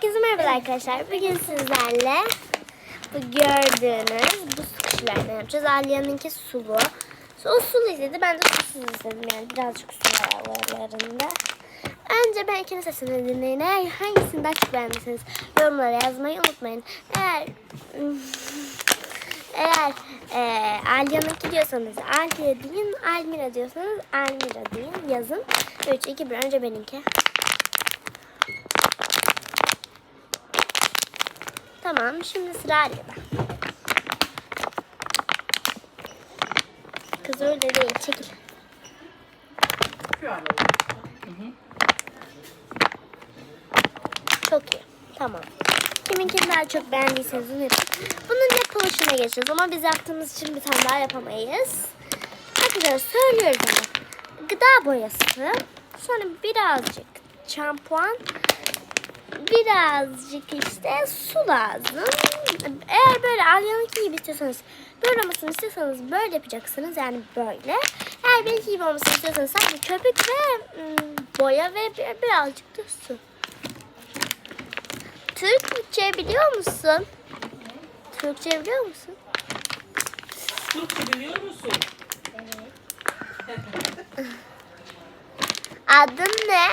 Herkese merhaba arkadaşlar. Bugün sizlerle bu gördüğünüz bu su kişilerden yapacağız. Alya'nınki sulu. O sulu izledi. Ben de susuz izledim. Yani birazcık su aralarında. Önce ben ikinin sesini dinleyin. Eğer hangisini daha çok beğendiyseniz yorumlara yazmayı unutmayın. Eğer eğer e, Alya'nınki diyorsanız Alya deyin, Almira diyorsanız Almira deyin. Yazın. 3, 2, 1. Önce benimki. Tamam, şimdi sıra Alya'da. Kız öyle değil, çekil. Çok iyi. Tamam. Kiminkini daha çok beğendiyseniz onu yapın. Bunun yapılışına geçeceğiz ama biz yaptığımız için bir tane daha yapamayız. Arkadaşlar söylüyoruz. Gıda boyası. Sonra birazcık şampuan. Birazcık işte su lazım. Eğer böyle Alya'nınki gibi istiyorsanız böyle olmasını istiyorsanız böyle yapacaksınız. Yani böyle. Eğer benimki gibi olmasını istiyorsanız sadece köpük ve ım, boya ve bir- birazcık da su. Türkçe biliyor musun? Türkçe biliyor musun? Türkçe biliyor musun? Adın ne?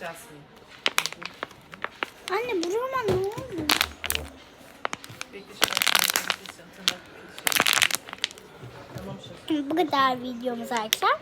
Jasmine. Anne burama ne oldu? Bekle Jasmine konuşacağım. Tırnak konuşacağım. Tamam şef. Bu kadar videomuz arkadaşlar.